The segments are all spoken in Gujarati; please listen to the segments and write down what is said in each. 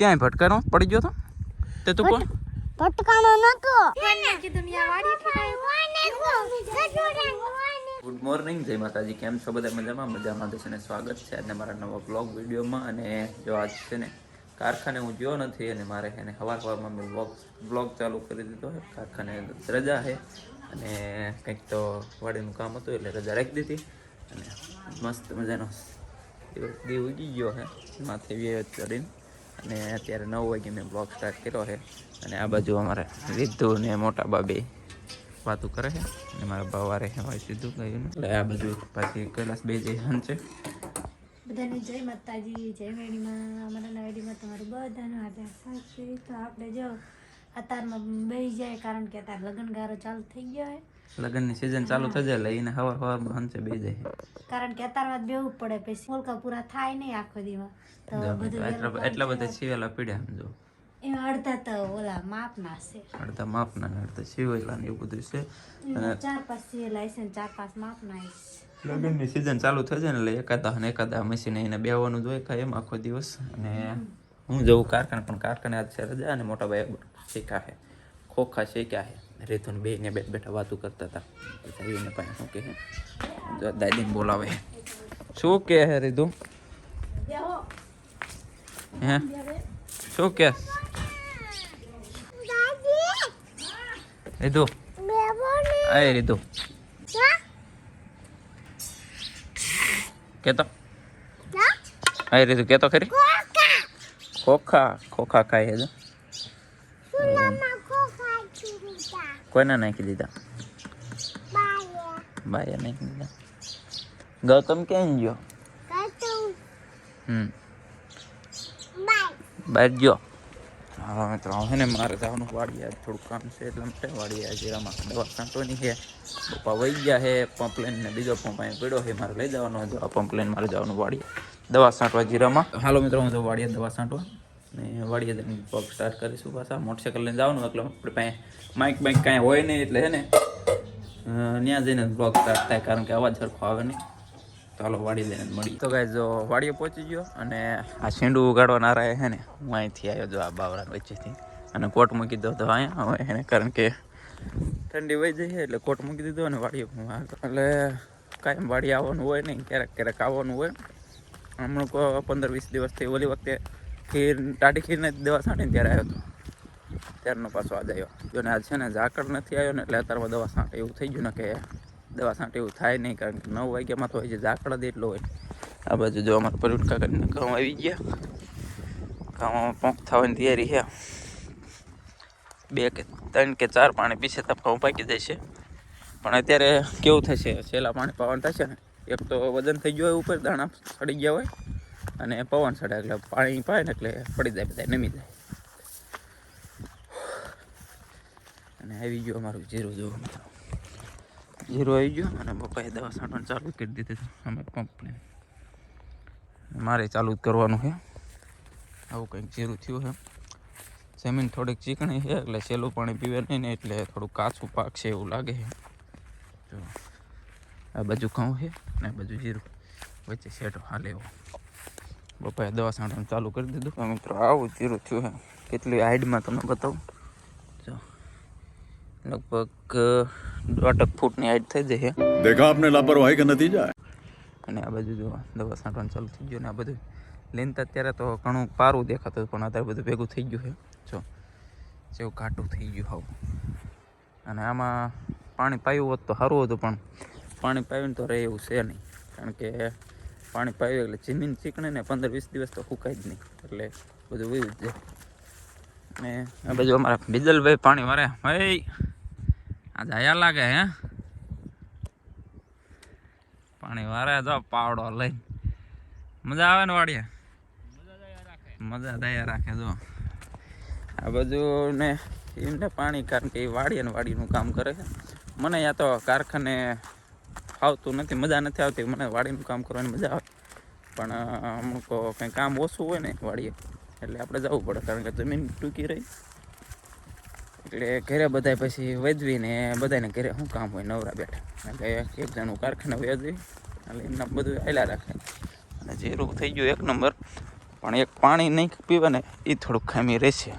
ક્યાંય ભટકારો? પડી ગયો તો? તે તું કોણ? ભટકાણો નતો. ગુડ મોર્નિંગ જય માતાજી. કેમ છો બધા? મજામાં? મજામાં છે ને સ્વાગત છે આજના મારા નવા બ્લોગ વિડીયોમાં. અને જો આજ છે ને કારખાને હું ગયો નથી અને મારે એને સવાર સવારમાં મેં બ્લોગ બ્લોગ ચાલુ કરી દીધો છે. કારખાને રજા છે. અને કંઈક તો વાડીનું કામ હતું એટલે રજા રાખી દીધી. અને મસ્ત મજાનો દિવસ દી ઉગી ગયો છે. માથે વ્યય ચડીને. અને અત્યારે નવ વાગે મેં બ્લોગ સ્ટાર્ટ કર્યો છે. અને આ બાજુ અમારે રીધુ ને મોટા બાબે વાતો કરે છે. અને મારા બાવારે હોય સીધું કહ્યું એટલે આ બાજુ પાછી કૈલાસ બે જઈ છે. બધાને જય માતાજી જય મેડીમાં. અમારા નવેડીમાં તમારું બધાનું હાજર સાચું તો આપણે જો અત્યારમાં બે જાય કારણ કે અત્યારે લગ્નગારો ચાલુ થઈ ગયો છે. લગ્નની સિઝન ચાલુ થઈ જાય એટલે એને હવાર હવારમાં હંસે બે જાય. કારણ કે અત્યારમાં બેવું પડે પછી મોલકા પૂરા થાય નહીં આખો દિવસ. તો બધું એટલા બધા સિવેલા પીડ્યા સમજો એમાં અડધા તો ઓલા માપના છે. અડધા માપના ને અડધા સિવેલા ને એવું બધું છે. એમાં ચાર પાંચ સિવેલા છે ને ચાર પાંચ માપના છે લગ્નની સિઝન ચાલુ થઈ જાય ને એટલે એકાદા અને એકાદા મશીન એને બેવાનું જ કાંઈ એમ આખો દિવસ. અને હું જવું કારખાને પણ કારખાને આજ છે રજા અને મોટા ભાઈ શીખા છે ખોખા શીખ્યા છે રેતું બે ને બેઠ બેઠા વાતું કરતા હતા. એને પાસે શું કહે? જો દાદીને બોલાવે. શું કે હે રીધુ? હે? શું કે રીધુ? આય રીધુ. કેતો? એ રીધુ કેતો ખરી? ખોખા. ખોખા. ખાય છે. કોઈને નાખી દીધા? બાએ નાખી દીધા. ગૌતમ ક્યાં ગયો? હમ. બહાર ગયો? હા મિત્રો હવે ને મારે જવાનું આજ થોડું કામ છે એટલે માટે વાડીએ આજે આમાં દવા છાંટવાની છે. પપ્પા વહી ગયા છે પંપલેન ને બીજો પંપ અહીં પડ્યો છે મારે લઈ જવાનો હતો આ પંપલેન મારે જવાનું વાડીએ. દવા છાંટવા જીરામાં. હાલો મિત્રો હું તો વાડીએ દવા છાંટવા ને વાડીએ જઈને પગ સ્ટાર્ટ કરીશું પાછા. મોટરસાઇકલ લઈને જવાનું એટલે આપણે પાસે માઇક બાઇક કાંઈ હોય નહીં એટલે હે ને ત્યાં જઈને બ્લોગ સ્ટાર્ટ થાય. કારણ કે અવાજ સરખો આવે નહીં. ચાલો વાડી લઈને મળી તો કાંઈ જો વાડીએ પહોંચી ગયો અને આ શેંડું ઉગાડવાના રહે હે ને, હું અહીંથી આવ્યો જો આ બાવરા વચ્ચેથી. અને કોટ મૂકી દો તો અહીંયા. હવે એને કારણ કે ઠંડી વહી જઈએ એટલે કોટ મૂકી દીધો અને વાડીએ એટલે કાંઈ વાડી આવવાનું હોય નહીં. ક્યારેક ક્યારેક આવવાનું હોય. હમણાં પંદર વીસ દિવસથી ઓલી વખતે ખીર ટાટી ખીરને દવા છાંટીને ત્યારે આવ્યો હતો. ત્યારનો પાછો આજ આવ્યો. જો ને આજ છે ને ઝાકળ નથી આવ્યો ને એટલે અત્યારમાં દવા છાંટે. એવું થઈ ગયું ને કે દવા છાંટે એવું થાય નહીં કારણ કે નવ વાગ્યામાં તો હોય છે ઝાકળ જ એટલો હોય. આ બાજુ જો અમારા પરુટકા કરીને ઘઉં આવી ગયા. ઘઉં પોંખ થવાની તૈયારી છે. બે કે ત્રણ કે ચાર પાણી પીસે તો ઘઉં પાકી જાય પણ અત્યારે કેવું થશે? છેલ્લા પાણી પાવાનું થશે ને? એક તો વજન થઈ ગયું હોય, ઉપર દાણા ચડી ગયા હોય. અને પવન ચડે એટલે પાણી પાય ને એટલે પડી જાય બધા નમી જાય. અને આવી ગયો અમારું જીરું જોવો મિત્રો. જીરું આવી ગયું અને પપ્પાએ દવા છાંટવાનું ચાલુ કરી દીધું અમે પંપને મારે ચાલુ જ કરવાનું છે. આવું કંઈક જીરું થયું છે. જમીન થોડીક ચીકણી છે, એટલે સહેલું પાણી પીવે નહીં ને એટલે થોડું કાચું પાક છે એવું લાગે છે. તો આ બાજુ ઘઉં છે અને આ બાજુ જીરું. વચ્ચે શેઠો હાલે એવો. બપાએ દવા છાંટવાનું ચાલુ કરી દીધું. તો મિત્રો આવું ચીરું થયું હે. કેટલી હાઈડમાં તમે બતાવો? જો. લગભગ દોઢક ફૂટની હાઈટ થઈ જશે. દેખા આપને લાપરવાહી કે નથી જાય? અને આ બાજુ જો દવા છાંટવાનું ચાલુ થઈ ગયું ને આ બધું લેનતા ત્યારે તો ઘણું પારું દેખાતું પણ અત્યારે બધું ભેગું થઈ ગયું છે જો જેવું ઘાટું થઈ ગયું હાવ. અને આમાં પાણી પાયું હોત તો સારું હતું પણ પાણી પાવીને તો રહે એવું છે નહીં. કારણ કે પાણી પાયું એટલે જમીન ચીકણે ને પંદર વીસ દિવસ તો સુકાય જ નહીં. એટલે બધું વયું જ જાય. ને આ બાજુ અમારા બીજલભાઈ પાણી મારે ભાઈ આજે આયા લાગે હે? પાણી વારે જો પાવડો લઈ મજા આવે ને વાડીએ? મજા દયા રાખે જો. આ બાજુ ને એમને પાણી કારણ કે એ વાડીએ ને વાડીનું કામ કરે છે. મને યા તો કારખાને ફાવતું નથી, મજા નથી આવતી. મને વાડીનું કામ કરવાની મજા આવે. પણ અમુક કંઈ કામ ઓછું હોય ને વાડીએ, એટલે આપણે જવું પડે. કારણ કે જમીન ટૂંકી રહી. એટલે ઘરે બધાય પછી વેચવીને બધાને ઘરે શું કામ હોય? નવરા બેઠા. એટલે એક જણું કારખાને વેચવી એટલે એમના બધું આયલા રાખે. અને જીરું થઈ ગયું એક નંબર. પણ એક પાણી નહીં પીવે ને એ થોડુંક ખામી રહેશે.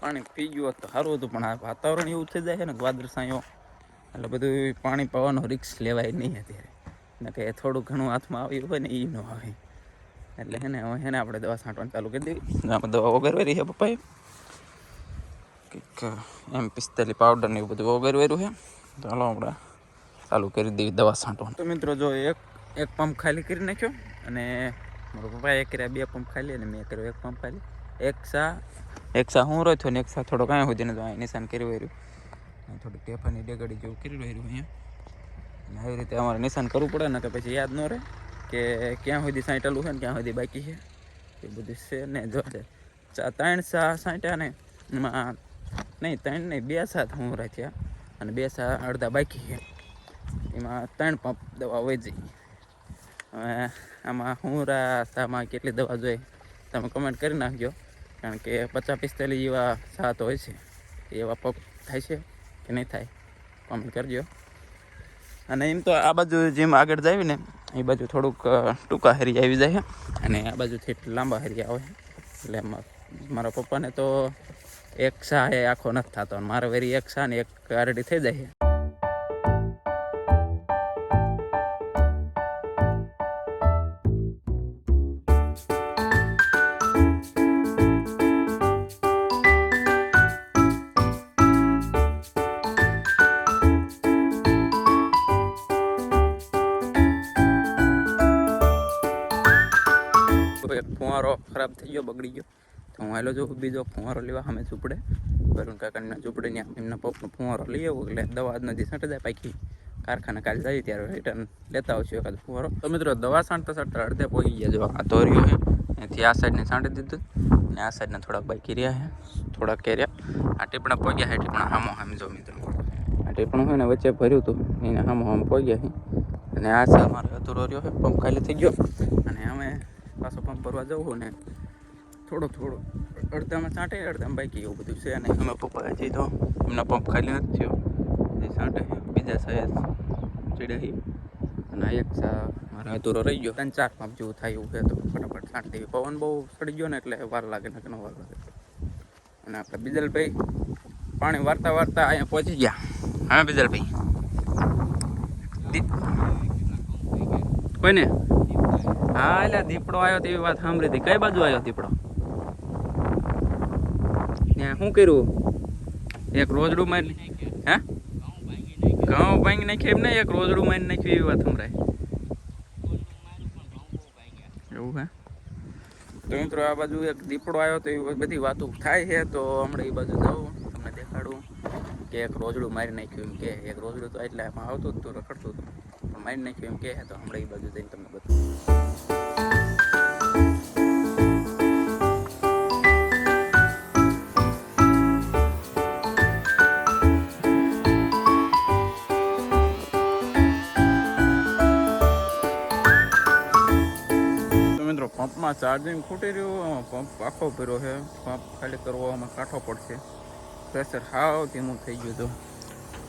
પાણી પી ગયું હોત તો સારું હતું, પણ આ વાતાવરણ એવું થઈ જાય છે ને વાદળસાયો એટલે બધું પાણી પાવાનો રિક્સ લેવાય નહીં અત્યારે. કે થોડું ઘણું હાથમાં આવ્યું હોય ને એ ન આવે. એટલે હે ને, હવે હે ને આપણે દવા છાંટવાનું ચાલુ કરી દેવી. આપણે દવા વગરવેરી છે પપ્પાએ? કંઈક, એમ પિસ્તાલી પાવડર ને એવું બધું ઓગરવાયું છે તો ચાલો આપણે ચાલુ કરી દેવી દવા છાંટવાનું. તો મિત્રો જો એક એક પંપ ખાલી કરી નાખ્યો અને મારા પપ્પાએ કર્યા, બે પંપ ખાલી અને મેં કર્યો એક પંપ ખાલી. એક સા એક સા હું રહ્યો ને એક સા થોડો કાંઈ સુધી તો અહીં નિશાન કરી રહ્યું થોડીક ટેફાની ડેગડી જેવું કરી રહ્યું અહીંયા. અને આવી રીતે અમારે નિશાન કરવું પડે ને કે પછી યાદ ન રહે કે ક્યાં સુધી સાંટેલું છે ને ક્યાં સુધી બાકી છે. એ બધું છે ને જો ત્રણ સા સાંટ્યા ને એમાં નહીં, ત્રણ નહીં, બે સાત હું રાખ્યા અને બે સા અડધા બાકી છે. એમાં ત્રણ પંપ દવા વહી હવે આમાં હુંરા સામાં કેટલી દવા જોઈએ, તમે કમેન્ટ કરી નાખજો. કારણ કે પચાસ પિસ્તાલીસ જેવા સાત હોય છે, એવા પગ થાય છે. કે નહીં થાય કોમેન્ટ કરજો. અને એમ તો આ બાજુ જેમ આગળ જાય એ બાજુ થોડુંક ટૂંકા હરિયા આવી જાય અને આ બાજુથી લાંબા હરિયા આવે એટલે મારા પપ્પાને તો એક શાહ એ આખો નથી થતો મારે વેરી એક શાહ ને એક આરડી થઈ જાય ફુવારો ખરાબ થઈ ગયો, બગડી ગયો. તો હું આવેલો છું, બીજો ફુવારો લેવા અમે ઝૂંપડે. વરુણ કાકાના ઝૂંપડે ને એમના પપનો ફુવારો લઈ આવું એટલે દવા જ નથી છાંટી જાય પાકી કારખાને કાલે જાય ત્યારે રિટર્ન લેતા આવશું એકાદ ફુવારો તો મિત્રો, દવા છાંટતા છાંટતા અડધે પહોંચી ગયા જો આ ધોર્યો છે. એથી આ સાઈડને છાંટી દીધું. અને આ સાઈડને થોડાક બાકી રહ્યા છે. થોડાક કેર્યા આ ટીપણા પહોંચ્યા છે, ટીપણા હામો હામ જો મિત્રો. આ ટીપણું હોય ને વચ્ચે ભર્યું હતું. એને હામો હામ પહોંચ્યા છે. અને આ છે અમારો અધૂરો રહ્યો છે. પંપ ખાલી થઈ ગયો. પાછો પંપ ભરવા જવું ને થોડો થોડો અડધામાં છાંટે અડધામાં બાકી એવું બધું છે અને અમે પપ્પા હજી તો એમના પંપ ખાલી નથી થયો. એ છાંટે બીજા સાહેબ ચડ્યા અને એક મારા અધૂરો રહી ગયો. ત્રણ ચાર પંપ જેવું થાય એવું છે તો ફટાફટ છાંટી દેવી પવન બહુ સડી ગયો ને એટલે વાર લાગે ને કે ન વાર લાગે. અને આપણે બીજલભાઈ પાણી વારતા વારતા અહીંયા પહોંચી ગયા. હા બીજલભાઈ. કોઈને? હા, એટલે દીપડો આવ્યો તેવી વાત સાંભળી હતી. કઈ બાજુ આવ્યો દીપડો? ત્યાં શું કર્યું? એક રોજડું મારી હે? ઘઉં ભાંગી નાખ્યું એમ ને એક રોજડું મારી નાખ્યું એવી વાત સંભળાય. એવું હે? તો મિત્રો, આ બાજુ એક દીપડો આવ્યો તો એવી બધી વાતો થાય છે, તો હમણાં એ બાજુ જાઉં, તમને દેખાડું કે એક રોજડું મારી નાખ્યું કે, એક રોજડું તો એટલે આવતું હતું રખડતું હતું. મારી નાખ્યું એમ કે તો હમણાં એ બાજુ જઈને તમને બતાવું. પંપમાં ચાર્જિંગ ખૂટી રહ્યું પંપ આખો ભર્યો છે. પંપ ખાલી કરવો કાંઠો પડશે. પ્રેશર હાવ ધીમું થઈ ગયું હતું.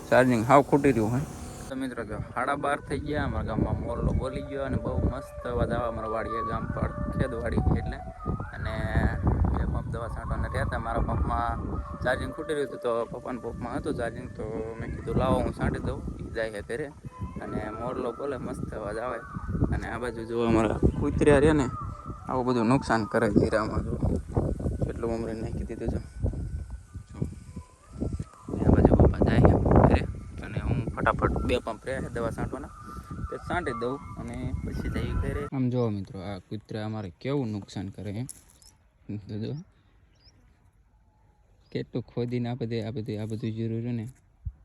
ચાર્જિંગ હાવ ખૂટી રહ્યું હે તો મિત્રો જો સાડા બાર થઈ ગયા, અમારા ગામમાં મોરલો બોલી ગયો અને બહુ મસ્ત અવાજ આવે અમારા વાડીએ, ગામ પર ખેદવાડી એટલે. અને બે પંપ દવા છાંટવાના રહ્યા હતા. મારા પંપમાં ચાર્જિંગ ખૂટી રહ્યું હતું તો પપ્પાના પંપમાં હતું ચાર્જિંગ તો મેં કીધું, લાવો, હું છાંટી દઉં. જાય ઘરે. અને મોરલો બોલે, મસ્ત અવાજ આવે. અને આ બાજુ જો અમારા કૂતર્યા રહે ને, આવું બધું નુકસાન કરે જીરામાં જો. કેટલું ઉમરે નાખી દીધું છે જો. આ બાજુ પપ્પા જાય છે ઘરે અને હું ફટાફટ બે પંપ રહે દવા છાંટવાના. તે છાંટી દઉં અને પછી જઈ ઘરે. આમ જો મિત્રો, આ કૂતરા અમારે કેવું નુકસાન કરે જો કેટલું ખોદીને આ બધે, આ બધું આ બધું જરૂર ને,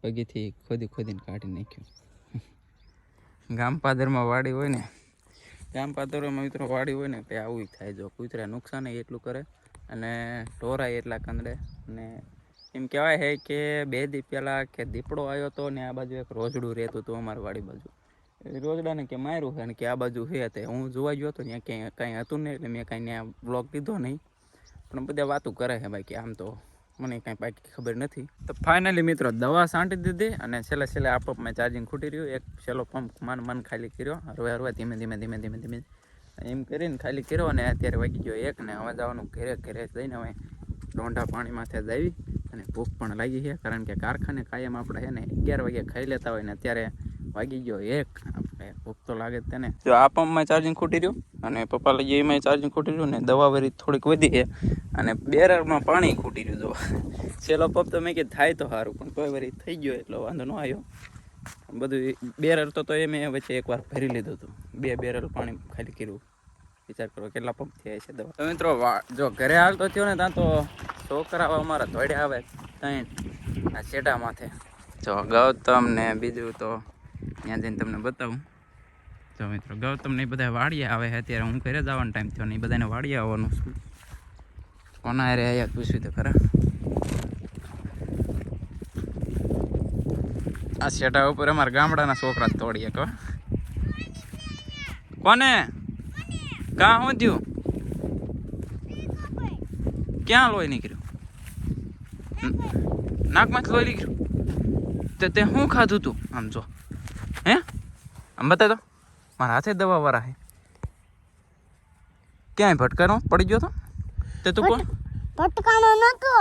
પગેથી ખોદી ખોદીને કાઢી નાખ્યું. ગામ પાદરમાં વાડી હોય ને, ગામ પાદરોમાં મિત્રો વાડી હોય ને, તે આવું થાય. જો કૂતરા નુકસાન એટલું કરે અને ઢોરાય એટલા કંદડે અને એમ કહેવાય છે કે બે દી પહેલાં કે દીપડો આવ્યો હતો ને આ બાજુ એક રોજડું રહેતું હતું અમારી વાડી બાજુ. રોજડાને કે માર્યું છે અને કે આ બાજુ છે તે. હું જોવા ગયો હતો ત્યાં ક્યાંય કાંઈ હતું નહીં એટલે મેં કાંઈ ત્યાં બ્લોગ લીધો નહીં. પણ બધા વાતો કરે છે ભાઈ કે આમ તો મને કાંઈ બાકી ખબર નથી. તો ફાઇનલી મિત્રો દવા છાંટી દીધી અને છેલ્લે છેલ્લે આ પંપમાં ચાર્જિંગ ખૂટી રહ્યું. એક છેલ્લો પંપ માન મન ખાલી કર્યો. હરવે હરવે ધીમે ધીમે ધીમે ધીમે ધીમે એમ કરીને ખાલી કર્યો અને અત્યારે વાગી ગયો એક ને હવે જવાનું ઘરે ઘેરે જઈને હવે ડોંઢા પાણી માથે જ આવી. અને ભૂખ પણ લાગી છે કારણ કે કારખાને કાયમ આપણે છે ને અગિયાર વાગે ખાઈ લેતા હોય ને અત્યારે વાગી ગયો એક. આપણે ભૂખ તો લાગે જ તેને. જો આ પંપમાં ચાર્જિંગ ખૂટી રહ્યું અને પપ્પા લઈ એમાં ચાર્જિંગ ખૂટી રહ્યું ને દવા વરી થોડીક વધી છે અને બેરરમાં પાણી ખૂટી રહ્યું જો છેલ્લો પંપ તો મેં કીધું થાય તો સારું પણ કોઈ વરી થઈ ગયો એટલો વાંધો ન આવ્યો. બધું બેરલ તો તો એ મેં વચ્ચે એકવાર ભરી લીધું હતું. બે બેરલ પાણી ખાલી કર્યું. વિચાર કરો કેટલા પંપ થયા છે દવા. તો મિત્રો જો ઘરે હાલતો થયો ને ત્યાં તો છોકરાઓ અમારા ધોડે આવે ત્યાં આ શેડા માથે. જો ગૌતમ ને બીજું તો ત્યાં જઈને તમને બતાવું. જો મિત્રો ગૌતમ ને બધા વાડીએ આવે છે. અત્યારે હું ઘરે જવાનો ટાઈમ થયો ને એ બધાને વાડીએ આવવાનું છું. કોના હારે અહીંયા પૂછ્યું તો ખરા. આ શેટા ઉપર અમારા ગામડાના છોકરા તોડીએ કહો કોને? કાં શું થયું? ક્યાં લોહી નીકળ્યું? નાકમાંથી લોહી નીકળ્યું. તે તે શું ખાધું તું? આમ જો. હે? આમ બતા દો મારા હાથે દવા વાળા હે. ક્યાંય ભટકાનો પડી ગયો તો? તે તું કોણ? ભટકાનો નતો.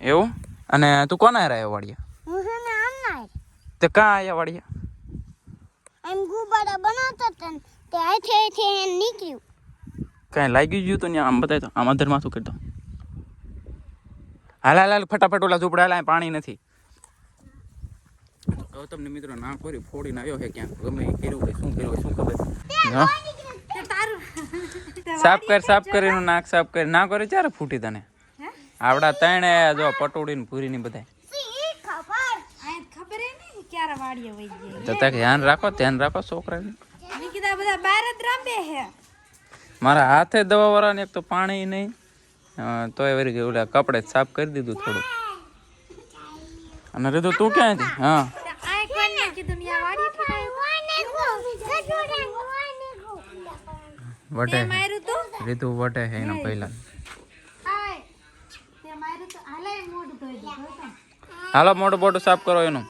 એવું? અને તું કોના રહ્યા વાડિયા હું છે આમ ના તે કાં આયા વાડિયા એમ ગુબારા બનાવતો તન તે હાથે એને નીકળ્યું. કાંઈ લાગી ગયું તો ને આમ બતાવી તો આમ અધર શું કરી દો હાલ હાલ ફટાફટ ઓલા ઝૂપડા પાણી નથી. ગૌતમને મિત્રો ના કરી ફોડીને આવ્યો છે ક્યાંક? ગમે કર્યું હોય શું કર્યું હોય શું ખબર? સાફ કર સાફ કરીને નાક સાફ કરી. ના કરે ચારે ફૂટી તને? આવડા ત્રણે જો પટોડી ને પૂરી ની બધા સી ખબર? આ ખબર હે ને ક્યારે વાડીએ વહી ગઈ તો ધ્યાન રાખો ધ્યાન રાખો છોકરાને. મેં બધા બહાર જ રમે હે. મારા હાથે દવા વાળાને એક તો પાણી નહીં. અ, તોય વળી ગયું ઓલા કપડે જ સાફ કરી દીધું થોડું. અને રીતુ તું ક્યાં હતી હા. આ કોઈને કીધું ને આ વાડીએ ઠેકાયું કોને ગો ગટોડા કોને ગો વટે તે માર્યું તું રીતુ વટે છે એનો પહેલા. આય તે માર્યું તો હાલે મોઢું ધોઈ દીધું હાલો મોટું મોટું સાફ કરો એનું.